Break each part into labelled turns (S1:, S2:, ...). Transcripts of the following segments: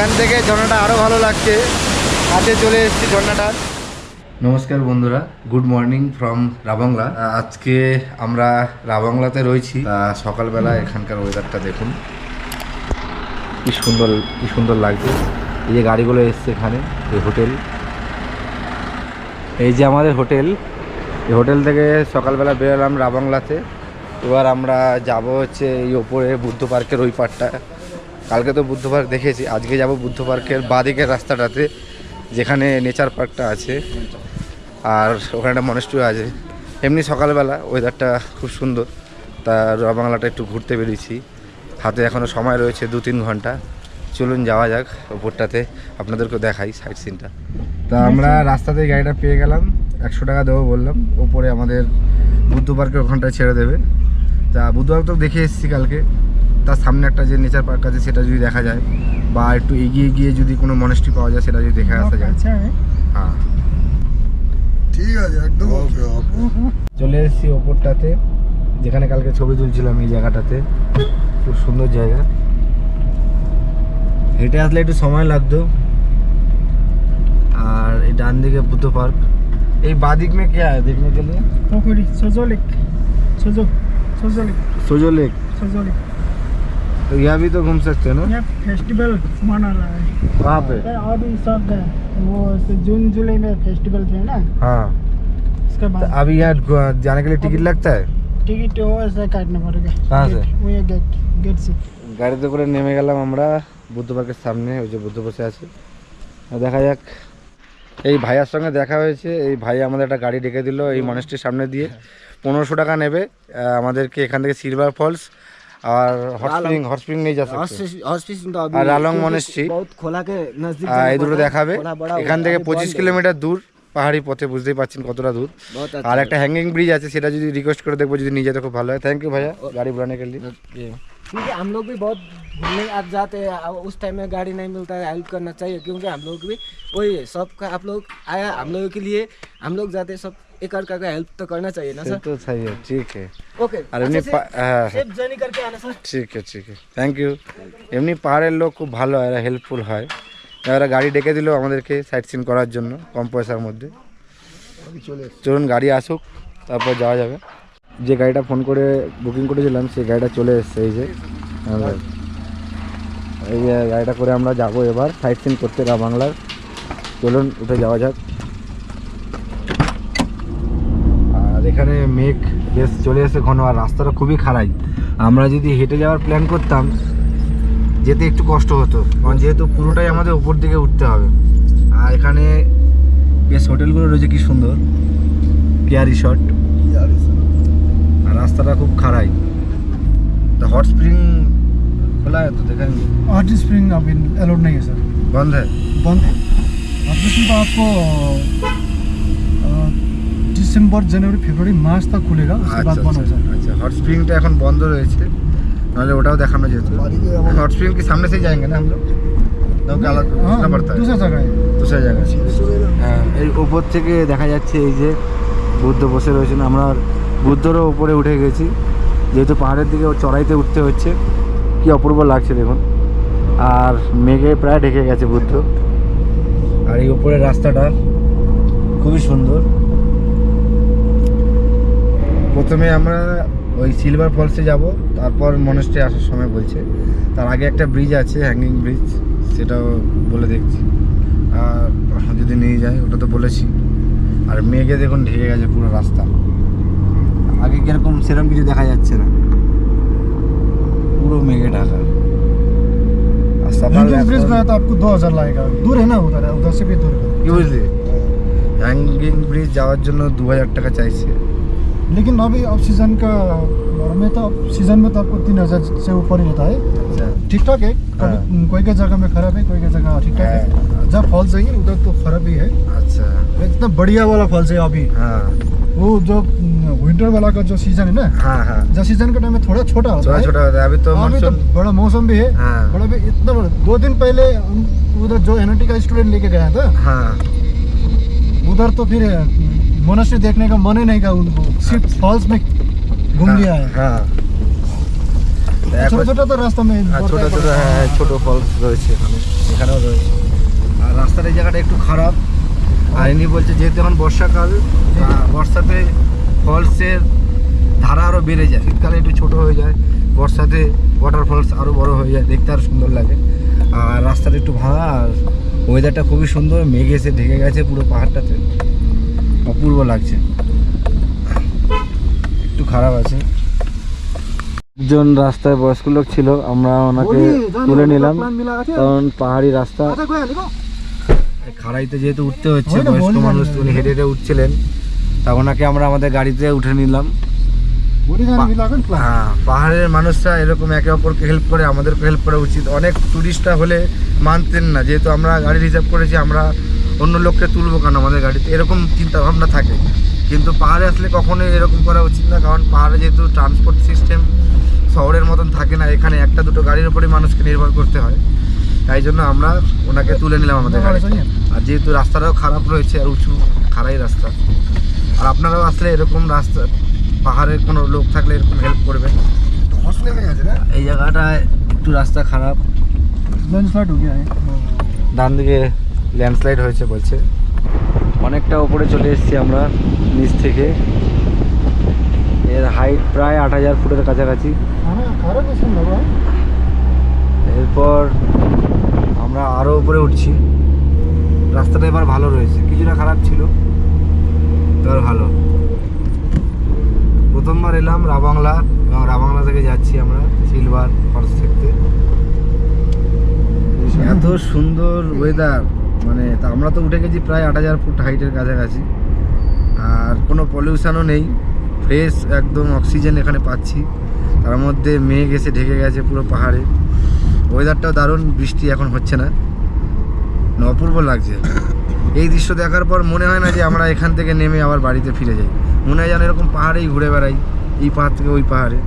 S1: এখান থেকে ঝর্ণাটা আরও ভালো লাগছে। কাছে চলে এসেছি ঝর্ণাটার নমস্কার বন্ধুরা, গুড মর্নিং ফ্রম রাবাংলা। আজকে আমরা রাবাংলাতে রয়েছি। সকালবেলা এখানকার ওয়েদারটা দেখুন। কি সুন্দর কি সুন্দর লাগছে। এই যে গাড়িগুলো এসছে এখানে, এই হোটেল। এই যে আমাদের হোটেল, এই হোটেল থেকে সকালবেলা বেরোলাম রাবাংলাতে। এবার আমরা যাব হচ্ছে এই ওপরে বুদ্ধ পার্কের ওই পার্টটা কালকে তো বুদ্ধ পার্ক দেখেছি, আজকে যাব বুদ্ধ পার্কের বাঁদিকের রাস্তাটাতে, যেখানে নেচার পার্কটা আছে। আর ওখানে একটা মনেস্ট্রি আছে। এমনি সকালবেলা ওয়েদারটা খুব সুন্দর। তা বাংলাটা একটু ঘুরতে বেরিয়েছি। হাতে এখনও সময় রয়েছে দু তিন ঘণ্টা। চলুন যাওয়া যাক ওপরটাতে আপনাদেরকে দেখাই সাইড সিনটা তা আমরা রাস্তাতে গাড়িটা পেয়ে গেলাম, একশো টাকা দেবো বললাম। ওপরে আমাদের বুদ্ধ পার্কের ওখানটায় ছেড়ে দেবে। তা বুদ্ধ পার্ক তো দেখে এসেছি কালকে। তার সামনে একটা যে নেচার পার্ক আছে সেটা যদি দেখা যায় বা একটু এগিয়ে গিয়ে যদি কোনো মনেস্ট্রি পাওয়া যায় সেটা যদি দেখা আসা যায়।
S2: আচ্ছা, আচ্ছা।
S1: হ্যাঁ।
S3: ঠিক আছে একদম
S1: চলে এসেছি ওপরটাতে যেখানে কালকে ছবি তুলছিলাম এই জায়গাটাতে। খুব সুন্দর জায়গা। হেঁটে আসলে একটু সময় লাগতো। আর এই ডান দিকে বুদ্ধ পার্ক। এই বাদিক মে কে আয়
S2: দেখনে গেলে লিয়ে? লেক
S1: সোজো সজলিক।
S2: লেক
S1: तो यहाँ भी तो घूम सकते हैं ना
S2: यहाँ फेस्टिवल मना रहा है
S1: कहाँ पे
S2: अभी सब वो जून जुलाई में फेस्टिवल थे ना
S1: हाँ
S2: उसके
S1: तो
S2: बाद
S1: अभी यहाँ घु- जाने के लिए टिकट लगता है
S2: टिकट वो ऐसे काटना पड़ेगा
S1: कहाँ से?
S2: गेट- वो ये गेट गेट से
S1: গাড়িতে করে নেমে গেলাম আমরা বুদ্ধ পার্কের সামনে ওই যে বুদ্ধ বসে আছে আর দেখা যাক এই ভাইয়ার সঙ্গে দেখা হয়েছে এই ভাই আমাদের একটা গাড়ি ডেকে দিল এই মনেস্ট্রির সামনে দিয়ে পনেরোশো টাকা নেবে আহ, আমাদেরকে এখান থেকে সিলভার ফলস আর হট স্প্রিং হট স্প্রিং নিয়ে যাচ্ছে
S4: हॉस्पिटल तो अभी
S1: আর রালং
S4: क्योंकि
S1: মনেস্ট্রি
S4: बहुत खोला के नजदीक
S1: আহ,
S4: जाना
S1: এই দুটো
S4: पड़ता है।
S1: দেখাবে
S4: खोला बड़ा
S1: এখান
S4: हुआ,
S1: থেকে
S4: अभी
S1: পঁচিশ
S4: बंद है।
S1: কিলোমিটার দূর পাহাড়ি পথে বুঝতেই পারছেন কতটা দূর
S4: बहुत
S1: আর
S4: अच्छा
S1: একটা হ্যাঙ্গিং ব্রিজ আছে সেটা যদি রিকোয়েস্ট করে দেখবো যদি নিয়ে যেতে খুব ভালো হয় থ্যাংক ইউ ভাইয়া গাড়ি বুলানে के लिए
S4: क्योंकि हम लोग भी बहुत घूमने आप जाते हैं अब उस टाइम में गाड़ी नहीं मिलता है हेल्प करना चाहिए क्योंकि हम लोग भी वही है सबका आप लोग आया हम लोगों के लिए हम लोग जाते हैं सब एक और का हेल्प तो करना चाहिए ना
S1: সে
S4: सर
S1: তো सही है ठीक है
S4: ओके
S1: আর এমনি পা- হ্যাঁ
S4: सेफ जर्नी करके आना सर
S1: ঠিক আছে ঠিক আছে থ্যাংক ইউ এমনি পাহাড়ের লোক খুব ভালো হয় এরা হেল্পফুল হয় এরা গাড়ি ডেকে দিল আমাদেরকে সাইট সিন করার জন্য কম পয়সার মধ্যে
S3: চলে
S1: চলুন গাড়ি আসুক তারপর যাওয়া যাবে যে গাড়িটা ফোন করে বুকিং করেছিলাম সেই গাড়িটা চলে এসছে এই যে আমাদের। এই যে গাড়িটা করে আমরা যাব এবার সাইট সিন করতে রা বাংলার চলুন উঠে যাওয়া যাক এখানে মেঘ বেশ চলে এসে ঘন আর রাস্তাটা খুবই খারাই আমরা যদি হেঁটে যাওয়ার প্ল্যান করতাম যেতে একটু কষ্ট হতো কারণ যেহেতু পুরোটাই আমাদের উপর দিকে উঠতে হবে আর এখানে বেশ হোটেলগুলো রয়েছে কি সুন্দর কেয়ার রিসর্ট আর রাস্তাটা খুব খারাই তা হট স্প্রিং খোলা है तो देखा नहीं।
S2: हॉट स्प्रिंग अभी अलाउड नहीं है सर
S1: बंद है
S2: बंद है हॉट स्प्रिंग तो आपको अ, दिसंबर जनवरी फरवरी मार्च तक खुलेगा उसके बाद
S1: আচ্ছা
S2: बंद हो
S1: আচ্ছা
S2: जाएगा
S1: আচ্ছা হট স্প্রিংটা এখন বন্ধ রয়েছে নাহলে ওটাও দেখানো যেত
S3: বাড়িতে আমার-
S1: हॉट स्प्रिंग के सामने से ही जाएंगे ना हम लोग तो क्या अलग
S2: हाँ
S1: रुकना पड़ता है
S2: दूसरा जगह है
S1: दूसरा जगह হ্যাঁ এই উপর থেকে দেখা যাচ্ছে এই যে বুদ্ধ বসে রয়েছেন আমরা বুদ্ধরও উপরে উঠে গেছি যেহেতু পাহাড়ের দিকে ও চড়াইতে উঠতে হচ্ছে কি অপূর্ব লাগছে দেখুন আর মেঘে প্রায় ঢেকে গেছে বুদ্ধ আর এই উপরের রাস্তাটা খুবই সুন্দর প্রথমে আমরা ওই সিলভার ফলসে যাব তারপর মনেস্ট্রি আসার সময় বলছে তার আগে একটা ব্রিজ আছে হ্যাঙ্গিং ব্রিজ সেটাও বলে দেখছি আর যদি নিয়ে যায় ওটা তো বলেছি আর মেঘে দেখুন ঢেকে গেছে পুরো রাস্তা আগে কিরকম সেরকম কিছু দেখা যাচ্ছে না পুরো মেঘে ঢাকা আর সকাল
S2: हैंगिंग ब्रिज गया तो आपको दो हजार लगेगा दूर है ना उधर उधर से भी दूर है
S1: কি বুঝলি হ্যাঙ্গিং ব্রিজ যাওয়ার জন্য দু হাজার টাকা চাইছে
S2: लेकिन अभी अफ सिजनका का त तो सीजन में तो आपको हज़ार से ऊपर ही है। ठिकठाक है। कोही कोही जग्गामा जगह कोही खराब जग्गामा कोई जहाँ जगह ठीक उता त खराबै खराब है।
S1: अच्छा।
S2: एकदम बढ़िया वाला फॉल्स है अभी। वो जो विन्टरवालाको वाला का जो सिजन
S1: होइन
S2: जहाँ सिजनको टाइममा जो टाइम थोड़ा छोटा होता
S1: छोटा अभी
S2: बड़ा मौसम भी है।
S1: हाँ।
S2: बड़ा भी इतना बड़ा। दो दिन पहिले उता जो एनआरटीका का स्टूडेंट लेके त था
S1: हाँ।
S2: उधर त फिर मोनास्ट्री देखने का मन ही नहीं था उनको सिर्फ फॉल्स में घूम लिया है
S1: हाँ
S2: ছোট ছোট তো রাস্তা में
S1: আর ছোট ছোট হ্যাঁ ছোট ফলস রয়েছে এখানে এখানেও রয়েছে আর রাস্তার এই জায়গাটা একটু খারাপ আর ইনি বলছে যেহেতু এখন বর্ষাকাল আহ, বর্ষাতে ফলসের ধারা আরও বেড়ে যায় শীতকালে একটু ছোট হয়ে যায় বর্ষাতে ওয়াটার ফলস আরও বড় হয়ে যায় দেখতে আরও সুন্দর লাগে আর রাস্তাটা একটু ভাঙা আর ওয়েদারটা খুবই সুন্দর মেঘ এসে ঢেকে গেছে পুরো পাহাড়টাতে অপূর্ব লাগছে। একটু খারাপ আছে। একজন রাস্তায় বয়স্ক লোক ছিল আমরা ওনাকে তুলে নিলাম। কারণ পাহাড়ি রাস্তা।
S2: আচ্ছা
S1: খাড়াইতে যেহেতু উঠতে হচ্ছে
S2: না,
S1: বয়স্ক মানুষ উনি হেঁটে হেঁটে উঠছিলেন। তা ওনাকে আমরা আমাদের গাড়িতে উঠে নিলাম। হ্যাঁ পাহাড়ের মানুষরা এরকম একে অপরকে হেল্প করে আমাদেরকে হেল্প করা উচিত। অনেক টুরিস্টরা হলে মানতেন না। যেহেতু আমরা গাড়ি রিজার্ভ করেছি আমরা অন্য লোককে তুলবো কেন আমাদের গাড়িতে? এরকম চিন্তাভাবনা থাকে। কিন্তু পাহাড়ে আসলে কখনোই এরকম করা উচিত না কারণ পাহাড়ে যেহেতু ট্রান্সপোর্ট সিস্টেম শহরের মতন থাকে না এখানে একটা দুটো গাড়ির উপরে মানুষকে নির্ভর করতে হয়। তাই জন্য আমরা ওনাকে তুলে নিলাম আমাদের গাড়ি আর যেহেতু রাস্তাটাও খারাপ রয়েছে আর উঁচু খারাই রাস্তা। আর আপনারাও আসলে এরকম রাস্তা পাহাড়ের কোনো লোক থাকলে এরকম হেল্প করবেন। এই জায়গাটা একটু রাস্তা খারাপ। ডান দিকে ল্যান্ডস্লাইড হয়েছে বলছে। অনেকটা উপরে চলে এসেছি আমরা নিচ থেকে। এর হাইট প্রায় আট হাজার ফুটের কাছাকাছি। এরপর আমরা আরও উপরে উঠছি। রাস্তাটা এবার ভালো রয়েছে। কিছুটা খারাপ ছিল এবার ভালো। প্রথমবার এলাম রাবাংলা এবং রাবাংলা থেকে যাচ্ছি আমরা সিলভার ফরেস্ট দেখতে। এত সুন্দর ওয়েদার মানে তা আমরা তো উঠে গেছি প্রায় আট হাজার ফুট হাইটের কাছাকাছি। আর কোনো পলিউশনও নেই। ফ্রেশ একদম অক্সিজেন এখানে পাচ্ছি। তার মধ্যে মেঘ এসে ঢেকে গেছে পুরো পাহাড়ে। ওয়েদারটাও দারুণ, বৃষ্টি এখন হচ্ছে না অপূর্ব লাগছে। এই দৃশ্য দেখার পর মনে হয় না যে আমরা এখান থেকে নেমে আবার বাড়িতে ফিরে যাই। মনে হয় যেন এরকম পাহাড়েই ঘুরে বেড়াই, এই পাহাড় থেকে ওই পাহাড়ে।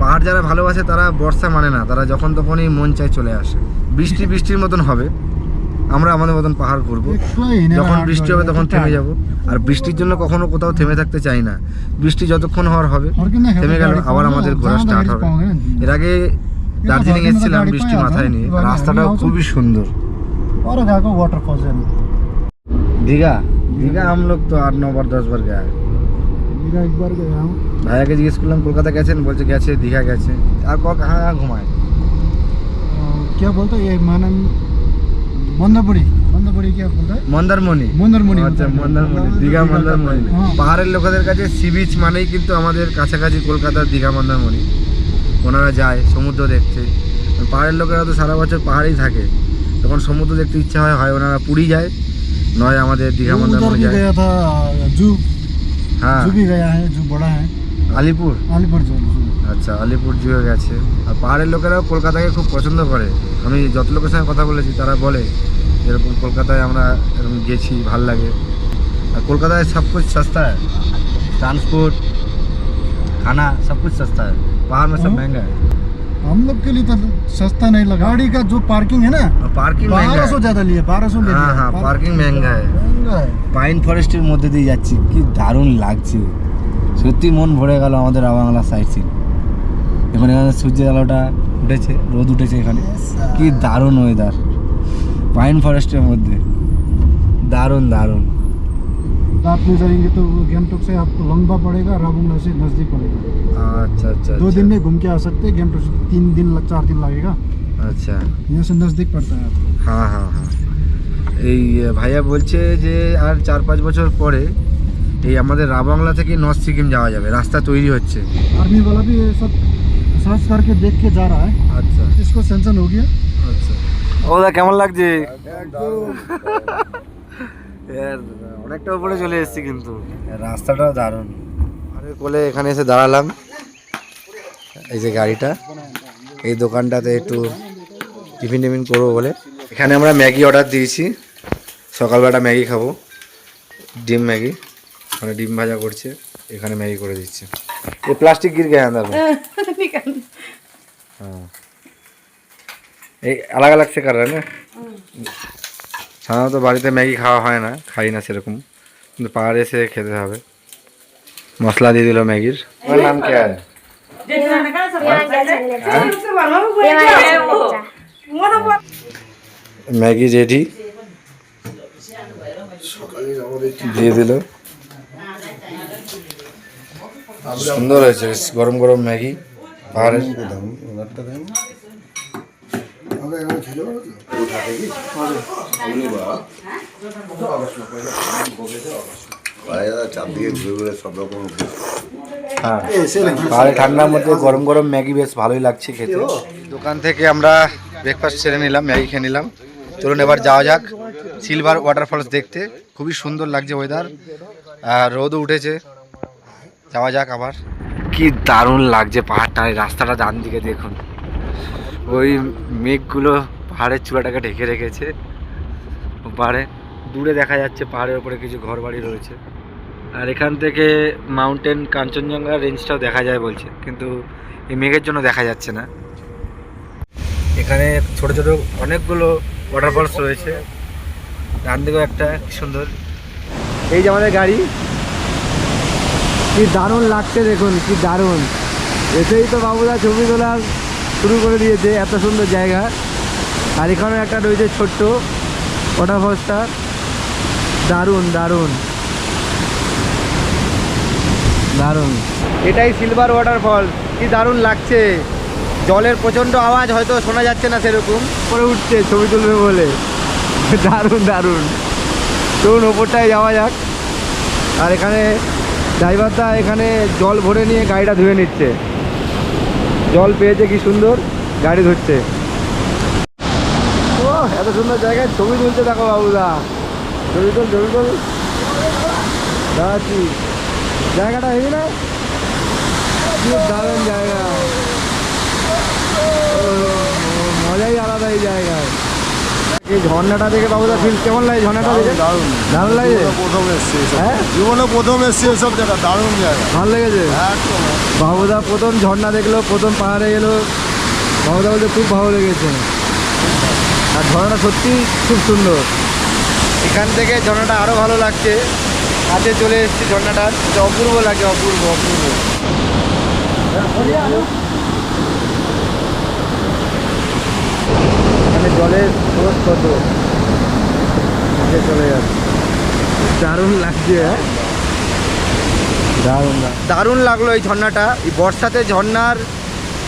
S1: পাহাড় যারা ভালোবাসে তারা বর্ষা মানে না, তারা যখন তখনই মন চায় চলে আসে। বৃষ্টি বৃষ্টির মতন হবে। আমরা আমাদের মতন পাহাড় ঘুরবো যখন বৃষ্টি হবে তখন থেমে যাব আর বৃষ্টির জন্য কখনো কোথাও থেমে থাকতে চাই না বৃষ্টি যতক্ষণ হওয়ার হবে থেমে গেল আবার আমাদের ঘোরা স্টার্ট হবে এর আগে দার্জিলিং এসেছিলাম বৃষ্টি মাথায় নিয়ে রাস্তাটাও খুবই সুন্দর
S2: और गया को वाटरफॉल है
S1: दीघा दीघा हम लोग तो आठ नौ बार दस बार गया है
S2: मेरा एक बार गया हूँ
S1: ভাইয়াকে জিজ্ঞেস করলাম কলকাতা গেছেন বলছে গেছে দীঘা গেছে আর ক কাহা কাহা ঘুমায়
S2: अ, क्या बोलते हैं ये मानन
S1: আচ্ছা,
S2: মন্দারমণি
S1: দীঘা মন্দারমণি। পাহাড়ের লোকেদের কাছে সি বিচ মানেই কিন্তু আমাদের কাছাকাছি কলকাতার দীঘা মন্দারমণি। ওনারা যায় সমুদ্র দেখতে। পাহাড়ের লোকেরা তো সারা বছর পাহাড়েই থাকে। তখন সমুদ্র দেখতে ইচ্ছা হয় হয় ওনারা পুরী যায় নয় আমাদের দীঘা মন্দারমণি যায়। হ্যাঁ। আলিপুর।
S2: আলিপুর
S1: আচ্ছা আলিপুর জুয়ে গেছে আর পাহাড়ের লোকেরাও কলকাতাকে খুব পছন্দ করে আমি যত লোকের সঙ্গে কথা বলেছি তারা বলে এরকম কলকাতায় আমরা এরকম গেছি ভাল লাগে আর কলকাতায় সব कुछ सस्ता है ट्रांसपोर्ट खाना सब कुछ सस्ता है पहाड़ में सब
S2: हाँ।
S1: महंगा है
S2: हम लोग के लिए तो सस्ता नहीं लगा गाड़ी का जो पार्किंग है ना
S1: और पार्किंग महंगा
S2: बारह सौ
S1: है
S2: ज्यादा लिए बारह सौ ले
S1: हाँ
S2: लिया
S1: हाँ
S2: पार्क-
S1: पार्किंग महंगा है
S2: महंगा है
S1: পাইন ফরেস্টের মধ্যে দিয়ে যাচ্ছি কি দারুণ লাগছে সত্যি মন ভরে গেল আমাদের আবাংলা সাইড সিন এখন এখানে সূর্যের আলোটা উঠেছে রোদ উঠেছে এখানে কি দারুণ ওয়েদার পাইন ফরেস্টের মধ্যে দারুণ দারুণ
S2: रात में जाएंगे तो वो गैंगटोक से आपको लंबा पड़ेगा राबुंगा से नजदीक पड़ेगा
S1: আচ্ছা আচ্ছা
S2: दो
S1: আচ্ছা।
S2: दिन में घूम के आ सकते हैं गैंगटोक से तीन दिन लग चार दिन लगेगा
S1: আচ্ছা
S2: यहाँ से नजदीक पड़ता है आपको
S1: হ্যাঁ হ্যাঁ হ্যাঁ এই আহ, ভাইয়া বলছে যে আর চার পাঁচ বছর পরে এই আমাদের রাবাংলা থেকে নর্থ সিকিম যাওয়া যাবে রাস্তা তৈরি হচ্ছে
S2: आर्मी वाला भी ये सब सर्च करके देख के जा रहा है
S1: আচ্ছা
S2: इसको सेंशन हो गया
S1: আচ্ছা ওদা কেমন লাগছে এর অনেকটা উপরে চলে এসেছি কিন্তু রাস্তাটাও দারুণ আরে কোলে এখানে এসে দাঁড়ালাম এই যে গাড়িটা এই দোকানটাতে একটু টিফিন টিফিন করবো বলে এখানে আমরা ম্যাগি অর্ডার দিয়েছি সকালবেলা ম্যাগি খাবো ডিম ম্যাগি মানে ডিম ভাজা করছে এখানে ম্যাগি করে দিচ্ছে এই প্লাস্টিক গির গেছে अंदर में हाँ এই আলাদা আলাদা সে করা না? সাধারণত বাড়িতে ম্যাগি খাওয়া হয় না খাই না সেরকম। কিন্তু পাহাড়ে এসে খেতে হবে। মশলা দিয়ে দিল ম্যাগির। আমার নাম কে? Maggi ready. দিয়ে দিল। সুন্দর হয়েছে গরম গরম ম্যাগি। হ্যাঁ। পাহাড়ে ঠান্ডার মধ্যে গরম গরম ম্যাগি বেশ ভালোই লাগছে খেতে। দোকান থেকে আমরা ব্রেকফাস্ট সেরে নিলাম ম্যাগি খেয়ে নিলাম। চলুন এবার যাওয়া যাক সিলভার ওয়াটারফলস দেখতে। খুবই সুন্দর লাগছে ওয়েদার আর রোদও উঠেছে। যাওয়া যাক আবার। কি দারুণ লাগছে পাহাড়টা রাস্তাটা ডান দিকে দেখুন। ওই মেঘগুলো পাহাড়ের চূড়াটাকে ঢেকে রেখেছে। পাহাড়ে দূরে দেখা যাচ্ছে পাহাড়ের উপরে কিছু ঘর বাড়ি রয়েছে। আর এখান থেকে মাউন্টেন কাঞ্চনজঙ্ঘা রেঞ্জটাও দেখা যায় বলছে, কিন্তু এই মেঘের জন্য দেখা যাচ্ছে না। এখানে ছোট ছোট অনেকগুলো ওয়াটারফলস রয়েছে। ডান দিকেও একটা সুন্দর। এই যে আমাদের গাড়ি কি দারুণ লাগছে দেখুন, কি দারুণ। এসেই তো বাবুদা ছবি তোলা শুরু করে দিয়েছে, এত সুন্দর জায়গা। আর এখানেও একটা রয়েছে ছোট্ট ওয়াটারফলসটা দারুণ দারুণ। দারুণ। এটাই সিলভার ওয়াটারফল কি দারুণ লাগছে। জলের প্রচণ্ড আওয়াজ হয়তো শোনা যাচ্ছে না সেরকম। করে উঠছে ছবি তুলবে বলে। দারুণ দারুণ। চলুন, ওপরটায় যাওয়া যাক। আর এখানে ড্রাইভারটা এখানে জল ভরে নিয়ে গাড়িটা ধুয়ে নিচ্ছে। জল পেয়েছে কি সুন্দর, গাড়ি ধুচ্ছে ও, এত সুন্দর জায়গায় ছবি তুলছে দেখো বাবুদা। ছবি তুল ছবি তুল। দাঁড়াচ্ছি। জায়গাটা হেবি না? দারুণ জায়গা। মজাই আলাদা এই জায়গায়। এই ঝর্ণাটা দেখে বাবুদা ফিল কেমন লাগে ঝর্ণাটা দেখে?
S3: দারুণ
S1: দারুণ। লাগে?
S3: প্রথম এসছি
S1: হ্যাঁ?
S3: জীবনে প্রথম এসছি এসব জায়গা দারুণ জায়গা।
S1: ভালো লেগেছে? বাবুদা প্রথম ঝর্ণা দেখল প্রথম পাহাড়ে গেলো বাবুদা বলতে খুব ভালো লেগেছে। আর ঝর্ণাটা সত্যি খুব সুন্দর। এখান থেকে ঝর্ণাটা আরও ভালো লাগছে। হাতে চলে এসেছি ঝর্ণাটা অপূর্ব লাগে অপূর্ব অপূর্ব। জলের স্রোত কত চলে যাচ্ছে। দারুণ লাগছে হ্যাঁ? দারুণ দারুণ লাগল এই ঝর্ণাটা। এই বর্ষাতে ঝর্ণার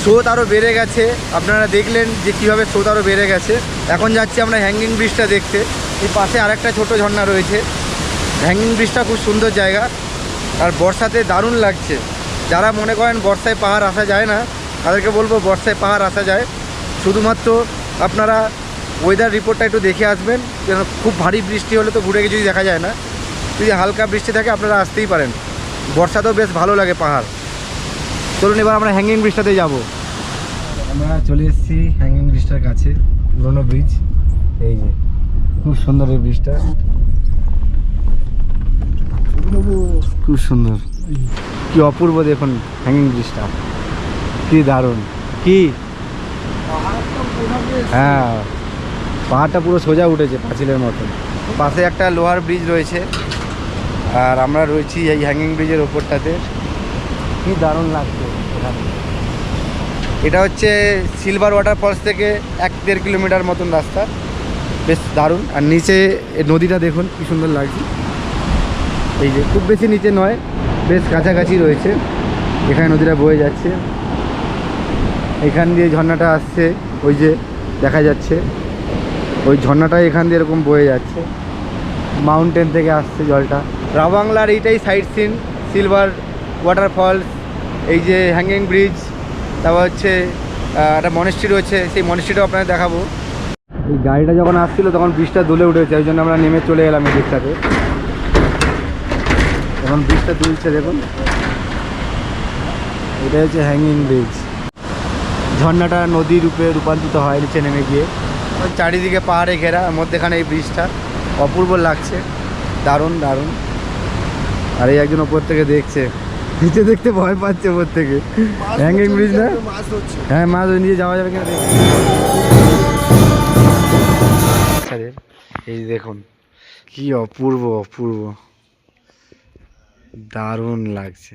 S1: স্রোত আরও বেড়ে গেছে। আপনারা দেখলেন যে কীভাবে স্রোত আরও বেড়ে গেছে। এখন যাচ্ছি আমরা হ্যাঙ্গিং ব্রিজটা দেখতে। এই পাশে আরেকটা ছোট ঝর্ণা রয়েছে। হ্যাঙ্গিং ব্রিজটা খুব সুন্দর জায়গা। আর বর্ষাতে দারুণ লাগছে। যারা মনে করেন বর্ষায় পাহাড় আসা যায় না তাদেরকে বলব বর্ষায় পাহাড় আসা যায়। শুধুমাত্র আপনারা ওয়েদার রিপোর্টটা একটু দেখে আসবেন। যেন খুব ভারী বৃষ্টি হলে তো ঘুরে কিছুই দেখা যায় না, যদি হালকা বৃষ্টি থাকে আপনারা আসতেই পারেন। বর্ষাতেও বেশ ভালো লাগে পাহাড়। চলুন এবার আমরা হ্যাঙ্গিং ব্রিজটাতে যাব। আমরা চলে এসেছি হ্যাঙ্গিং ব্রিজটার কাছে, পুরোনো ব্রিজ এই যে, খুব সুন্দর এই ব্রিজটা খুব সুন্দর। কি অপূর্ব দেখুন হ্যাঙ্গিং ব্রিজটা কি দারুণ। কি হ্যাঁ পাহাড়টা পুরো সোজা উঠেছে পাঁচিলের মতন। পাশে একটা লোহার ব্রিজ রয়েছে আর আমরা রয়েছি এই হ্যাঙ্গিং ব্রিজের ওপরটাতে কি দারুণ লাগছে এটা হচ্ছে সিলভার ওয়াটার ফলস থেকে এক দেড় কিলোমিটার মতন রাস্তা। বেশ দারুণ। আর নিচে নদীটা দেখুন কি সুন্দর লাগছে। এই যে খুব বেশি নিচে নয় বেশ কাছাকাছি রয়েছে। এখানে নদীটা বয়ে যাচ্ছে। এখান দিয়ে ঝর্ণাটা আসছে। ওই যে দেখা যাচ্ছে, ওই ঝর্ণাটা এখান দিয়ে এরকম বয়ে যাচ্ছে। মাউন্টেন থেকে আসছে জলটা। রাবাংলার এইটাই সাইড সিন সিলভার ওয়াটারফলস এই যে হ্যাঙ্গিং ব্রিজ তারপর হচ্ছে একটা মনেস্ট্রি রয়েছে, সেই মনেস্ট্রিটাও আপনাদের দেখাবো। এই গাড়িটা যখন আসছিল তখন ব্রিজটা দুলে উঠেছে, ওই জন্য আমরা নেমে চলে এলাম এই ব্রিজটাতে এখন ব্রিজটা দুলছে, দেখুন। এটা হচ্ছে হ্যাঙ্গিং ব্রিজ ঝর্ণাটা নদী রূপে রূপান্তরিত হয় নিচে নেমে গিয়ে। চারিদিকে পাহাড়ে ঘেরা মধ্যেখানে এই ব্রিজটা অপূর্ব লাগছে। দারুণ দারুণ। আর এই একজন ওপর থেকে দেখছে। নিচে দেখতে ভয় পাচ্ছে ওপর থেকে। হ্যাঙ্গিং ব্রিজ না? হ্যাঁ মাছ নিয়ে যাওয়া যাবে কিনা এই দেখুন কি অপূর্ব অপূর্ব। দারুণ লাগছে।